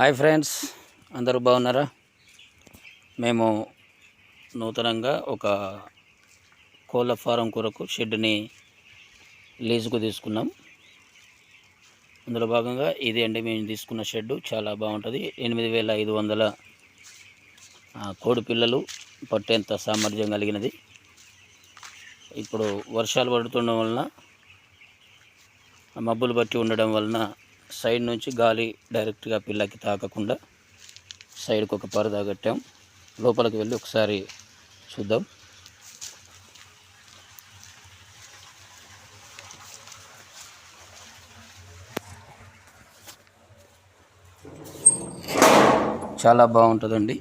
Hi friends అందరూ బాగున్నారా? మేము నూతనంగా ఒక కోళ్ళ ఫారం కొరకు షెడ్ని లీజుకు తీసుకున్నాం. అందులో భాగంగా ఇది అండి మేము తీసుకున్న షెడ్ చాలా బాగుంటుంది. ఎనిమిది వేల ఐదు వందల కోడి పిల్లలు పట్టేంత సామర్థ్యం కలిగినది. ఇప్పుడు వర్షాలు పడుతుండడం వలన మబ్బులు బట్టి ఉండడం వలన సైడ్ నుంచి గాలి డైరెక్ట్గా పిల్లకి తాకకుండా సైడ్కి ఒక పరదా కట్టాం లోపలికి వెళ్ళి ఒకసారి చూద్దాం. చాలా బాగుంటుందండి.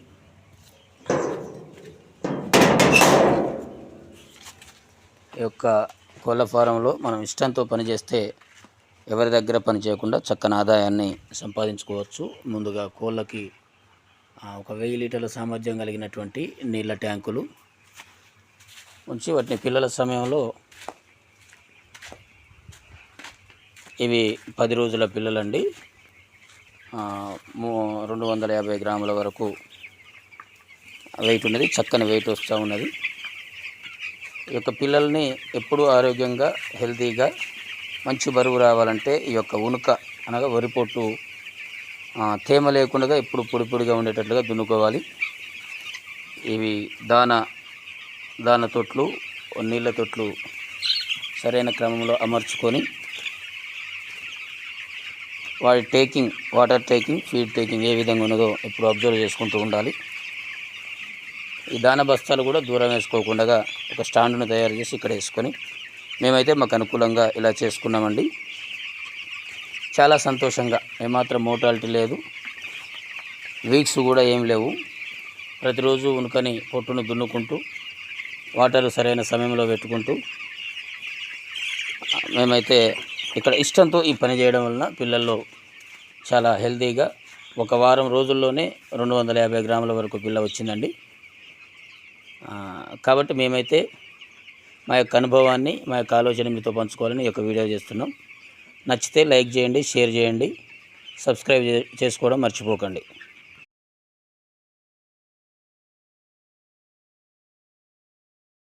ఈ యొక్క కోళ్ళ ఫారంలో మనం ఇష్టంతో పనిచేస్తే ఎవరి దగ్గర పని చేయకుండా చక్కని ఆదాయాన్ని సంపాదించుకోవచ్చు. ముందుగా కోళ్ళకి ఒక వెయ్యి లీటర్ల సామర్థ్యం కలిగినటువంటి నీళ్ళ ట్యాంకులు ఉంచి వాటిని పిల్లల సమయంలో ఇవి పది రోజుల పిల్లలండి. మూ- రెండు వందల యాభై గ్రాముల వరకు వెయిట్ ఉన్నది. చక్కని వెయిట్ వస్తూ ఉన్నది. ఈ యొక్క పిల్లల్ని ఎప్పుడూ ఆరోగ్యంగా హెల్తీగా మంచి బరువు రావాలంటే ఈ యొక్క ఉనుక అనగా వరి పొట్టు తేమ లేకుండా ఎప్పుడు పొడి పొడిగా ఉండేటట్లుగా దున్నుకోవాలి. ఇవి దాన దాన తొట్లు నీళ్ళ తొట్లు సరైన క్రమంలో అమర్చుకొని వాటి taking water taking feed taking ఏ విధంగా ఉన్నదో ఇప్పుడు అబ్జర్వ్ చేసుకుంటూ ఉండాలి. ఈ దాన బస్తాలు కూడా దూరం వేసుకోకుండా ఒక స్టాండ్ను తయారు చేసి ఇక్కడ వేసుకొని మేమైతే మాకు అనుకూలంగా ఇలా చేసుకున్నామండి. చాలా సంతోషంగా. ఏమాత్రం మోటాలిటీ లేదు. వీక్స్ కూడా ఏం లేవు. ప్రతిరోజు ఉనుకని పొట్టును దున్నుకుంటూ వాటర్ సరైన సమయంలో పెట్టుకుంటూ మేమైతే ఇక్కడ ఇష్టంతో ఈ పని చేయడం వలన పిల్లల్లో చాలా హెల్తీగా ఒక వారం రోజుల్లోనే రెండు వందల యాభై గ్రాముల వరకు పిల్ల వచ్చిందండి. కాబట్టి మేమైతే మా యొక్క అనుభవాన్ని మా యొక్క ఆలోచన మీతో పంచుకోవాలని ఈ యొక్క వీడియో చేస్తున్నాం. నచ్చితే లైక్ చేయండి షేర్ చేయండి సబ్స్క్రైబ్ చే- చేసుకోవడం మర్చిపోకండి.